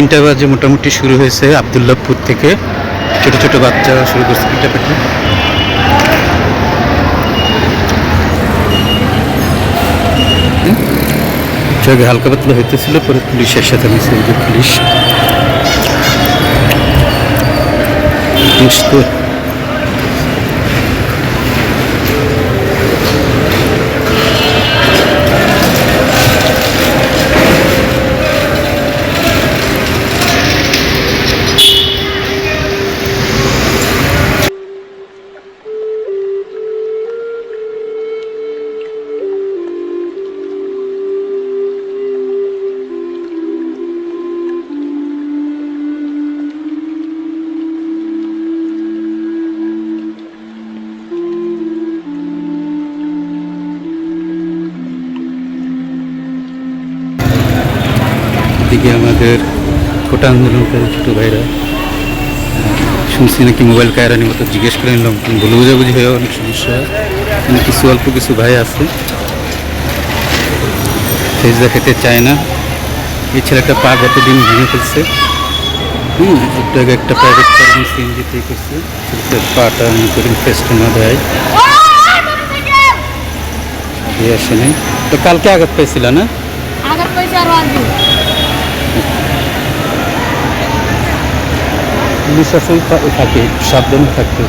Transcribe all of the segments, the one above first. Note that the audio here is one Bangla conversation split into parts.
তিনটা বাজে মোটামুটি শুরু হয়েছে আবদুল্লাপুর থেকে। ছোট ছোট বাচ্চা শুরু করছে পিঠাপিঠি আগে হালকা পাতলা হইতেছিল, পরে পুলিশের সাথে মিশে পুলিশ পুলিশ তো আমাদের কোটা আন্দোলনকারী ছোটো ভাইরা। শুনছি নাকি মোবাইল কায়রানি মতো জিজ্ঞেস করে নিলাম ভুল বুঝাবুঝি হয়ে অনেক সমস্যা। কিন্তু কিছু অল্প কিছু ভাই আছে। ফেস দেখাতে চায় না। এই ছেলেটা পা গতদিন ভেঙে ফেলছে। হুম, একটু আগে একটা প্রাইভেট কার সিএনজিতে করছে। ছেলেটার পাটা মনে করেন ফেস্টে না দেয় আসে নাই। তো কালকে আঘাত পাইছিল না? আগের পয়সা আরও পুলিশ থাকে, সাবধানে থাকতে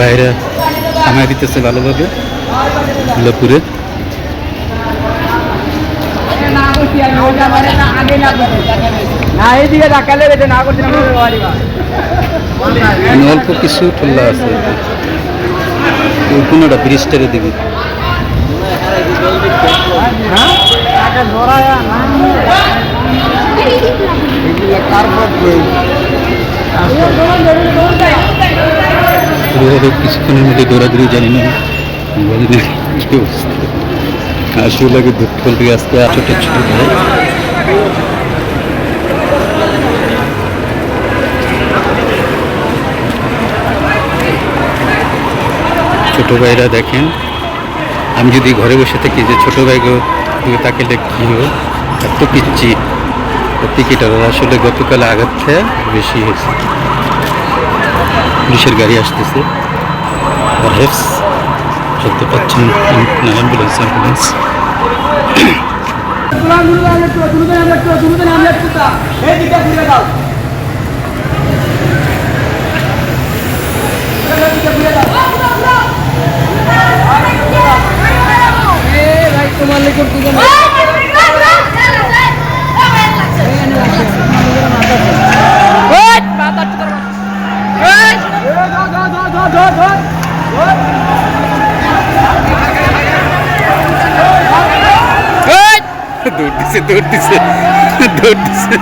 বাইরে থামায় দিতেছে ভালোভাবে দুর্গাপুরে মানে অল্প কিছু ঠোল্লা আছে। কোনোটা ব্রিজটারে দিবি পুরো কিছুক্ষণের মধ্যে দৌড়াদৌড়ি জানি না। জানি না কি অবস্থা। আসলে লাগে দুঃখ বলতে আজকে ছোট ছোট ভাই। ছোট ভাইরা দেখেন আমি যদি ঘরে বসে থাকি যে ছোট ভাইগো দিকে তাকালে কী এত পিচ্ছি টিকিটার আসলে গতকাল আঘাত খেয়ে বেশি হয়েছে। পুলিশের গাড়ি আসতেছে। হেফস চলতে পারছেন অ্যাম্বুলেন্স। অ্যাম্বুলেন্স ভাই তোমার লেগে দুজন দৌড় দিছে দৌড় দিছে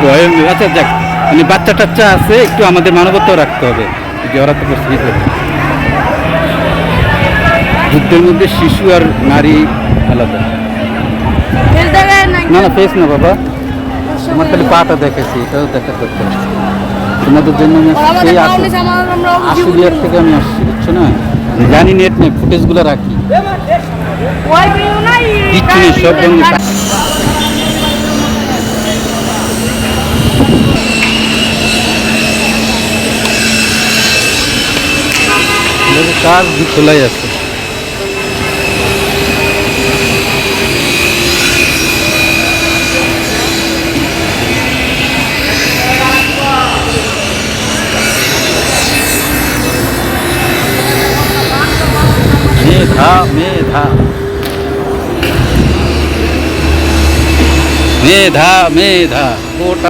ভয়ে আচ্ছা যাক মানে বাচ্চা টাচ্চা আছে একটু আমাদের মানবতাও রাখতে হবে। যে ওরা তো প্রস্তুতি যুদ্ধের মধ্যে শিশু আর নারী আলাদা। না না ফেস না বাবা। তোমার খালি পাটা দেখেছি এটাও দেখা করতে। তোমাদের জন্য সেই আশুলিয়ার থেকে আমি আসছি বুঝছ না? জানি নেট নেই ফুটেজগুলো রাখি। কিচ্ছু নেই সব বন্ধু। কাজ খোলাই আছে মেধা মেধা মেধা মেধা কোটা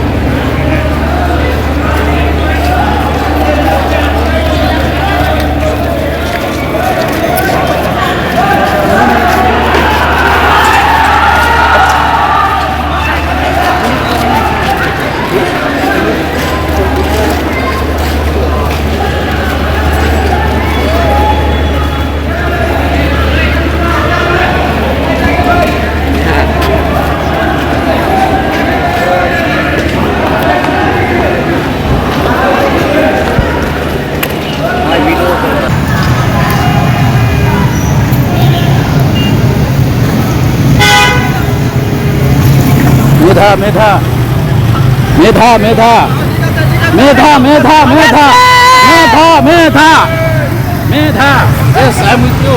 মেধা মেধা মেধা মেধা মেধা মেধা মেধা মেধা মেধা মেধা Yes, I'm with you.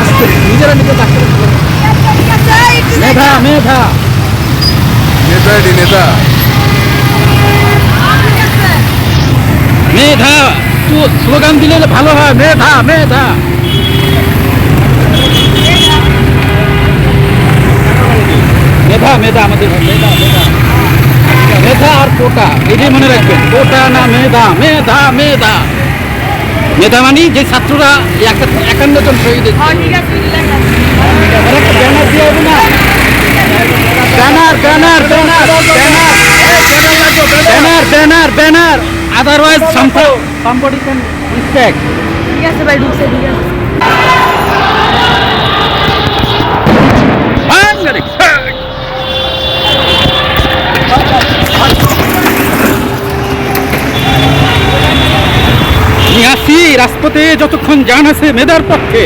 আস্তে, নিজেরা নিজে ডাক্তার মেধা মেধা নেতা এটি নেতা মেধা তো স্লোগান দিলে ভালো হয় মেধা মেধা মেধা মেধা আমাদের মেধা মেধা মেধা আর কোটা এটাই মনে রাখবেন কোটা না মেধা মেধা মেধা মেধা মানে যে ছাত্ররা একা- একান্ন জন শহীদ হয়েছে। হ্যাঁ ঠিক আছে আর একটা ব্যানার দিয়ে হবে না banner banner banner banner banner banner otherwise somebody can respect ঠিক আছে ভাই ঢুকছে ঠিক আছে আসি রাজপথে যতক্ষণ জান আছে মেধার পক্ষে।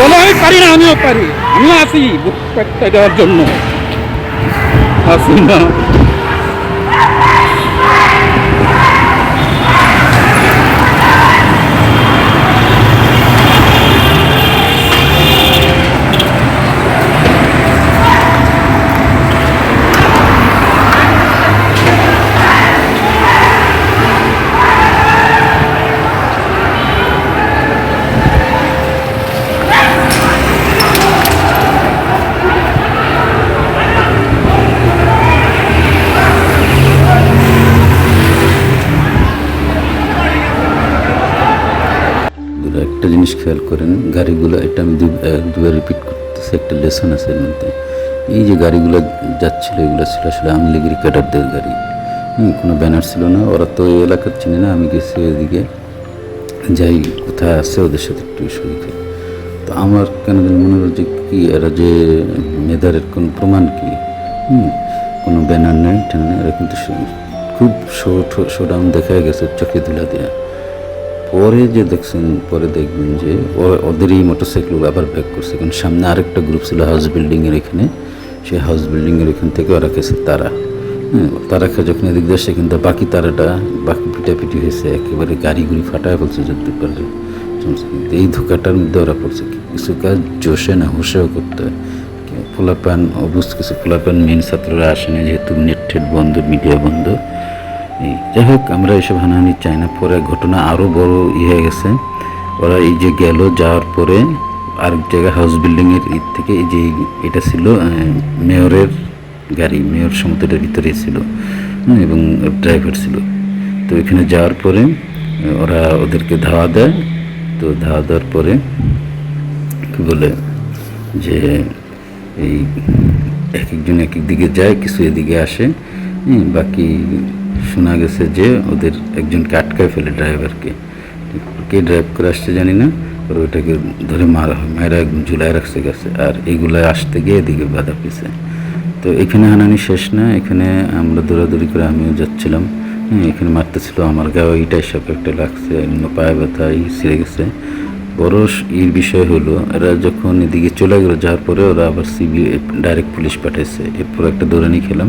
বলে পারি না, আমিও পারি। আমিও আসি দেওয়ার জন্য। আসি না। একটা জিনিস খেয়াল করেন গাড়িগুলো এটা আমি দুবার রিপিট করতেছি একটা লেসন আছে এর মধ্যে। এই যে গাড়িগুলো যাচ্ছিল এগুলো ছিল আসলে আওয়ামী ক্যাডারদের গাড়ি। হুম, কোনো ব্যানার ছিল না ওরা তো এই এলাকার চিনি না আমি গেছি ওইদিকে যাই কোথায় আছে ওদের সাথে একটু শুনতে তো আমার কেন মনে হলো যে কি এরা যে মেধারের কোন প্রমাণ কি? হুম কোনো ব্যানার নেই নেই এরা কিন্তু খুব শোডাউন দেখা গেছে চোখে তুলা দেওয়া পরে যে দেখছেন, পরে দেখবেন যে ওদের এই মোটরসাইকেল আবার ব্যাক করছে। কারণ সামনে আরেকটা গ্রুপ ছিল হাউস বিল্ডিংয়ের এখানে। সেই হাউস বিল্ডিংয়ের এখান থেকে ওরা গেছে তারা। হ্যাঁ তারা খা- যখন এদিক দিয়ে সেখান থেকে বাকি তারাটা বাকি পিটাপিটি হয়েছে। একেবারে গাড়ি গুড়ি ফাটায় ফেলছে যদি পারলে কিন্তু এই ধোকাটার মধ্যে ওরা পড়ছে। কিছু কাজ জোশে না হুশেও করতে হয়। পোলাপান অবুজ কিছু পোলাপান মেন ছাত্ররা আসেনি, যেহেতু নেট ঠেট বন্ধ মিডিয়া বন্ধ। যাই হোক আমরা এসব হানাহানি চাই না। পরে ঘটনা আরও বড় ইয়ে হয়ে গেছে। ওরা এই যে গেল যাওয়ার পরে আরেক জায়গায় হাউস বিল্ডিংয়ের ঈদ থেকে এই যে এটা ছিল মেয়রের গাড়ি মেয়র সমুদ্রের ভিতরে ছিল হুম, এবং ড্রাইভার ছিল। তো এখানে যাওয়ার পরে ওরা ওদেরকে ধাওয়া দেয়। তো ধাওয়া দেওয়ার পরে কী বলে যে এই এক একজন এক এক দিকে যায় কিছু এদিকে আসে বাকি শোনা গেছে যে ওদের একজনকে আটকায় ফেলে ড্রাইভারকে। কে ড্রাইভ করে আসছে জানি না আর ওইটাকে ধরে মারা মায়েরা একদম ঝুলায় রাখছে গেছে, আর এগুলো আসতে গিয়ে এদিকে বাধা পেয়েছে। তো এখানে হানানি শেষ না, এখানে আমরা দৌড়াদৌড়ি করে আমিও যাচ্ছিলাম। হ্যাঁ এখানে মারতেছিল, আমার গায়ে এইটাই সব একটা লাগছে অন্য পায়ে ব্যথা এই ছিঁড়ে গেছে। বড় এর বিষয় হলো, এরা যখন এদিকে চলে গেলো, যাওয়ার পরে ওরা আবার সিবি ডাইরেক্ট পুলিশ পাঠাইছে। এরপর একটা দৌড়ানি খেলাম।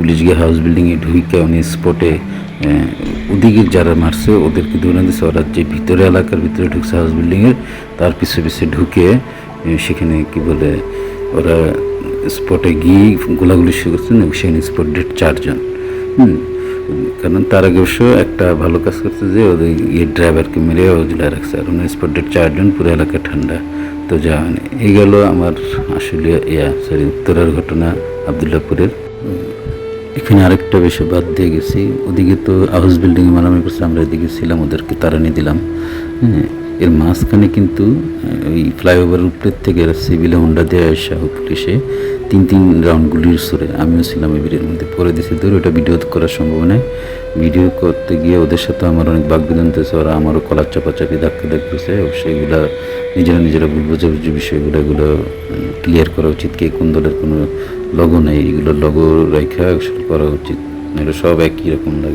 পুলিশ গিয়ে হাউস বিল্ডিংয়ে ঢুকে উনি স্পটে ওদিকে যারা মারছে ওদেরকে দৌড়ান দিচ্ছে ওরা যে ভিতরে এলাকার ভিতরে ঢুকছে হাউস বিল্ডিংয়ের তার পিছে পিছে ঢুকে সেখানে কি বলে ওরা স্পটে গিয়ে গোলাগুলি শুরু করছে না, সেখানে স্পট ডেট চারজন। হুম কারণ তার আগে অবশ্য একটা ভালো কাজ করছে যে ওদের ইয়ে ড্রাইভারকে মেরে ওজলায় রাখছে। আর ওনার স্পট ডেট চারজন পুরো এলাকা ঠান্ডা। তো যা এই গেল আমার আসলে ইয়া সরি উত্তরের ঘটনা আবদুল্লাপুরের। এখানে আরেকটা বেশি বাদ দিয়ে গেছি। ওদিকে তো হাউস বিল্ডিং মারামারি করছে আমরা এদিকে ছিলাম, ওদেরকে তাড়ানি দিলাম। হ্যাঁ এর মাঝখানে কিন্তু ওই ফ্লাইওভার উপরের থেকে সিভিলে হুন্ডা দিয়ে আসা পুলিশে তিন তিন রাউন্ড গুলির সুরে। আমিও ছিলাম এই ভিডিওর মধ্যে। পরে দিয়েছি ধরে, ওটা ভিডিও করা সম্ভব নয় ভিডিও করতে গিয়ে ওদের সাথে আমার অনেক বাক বিদন্ত হয়েছে। ওরা আমারও কলার চাপাচাপি, ধাক্কা দেখতেছে সেগুলা নিজেরা নিজেরা ভুল বোঝাবুঝি বিষয়গুলো, এগুলো ক্লিয়ার করা উচিত কে কোন দলের কোনো লগো নেই এগুলো লগো রেখা করা উচিত নাহলে সব একই রকম লাগে।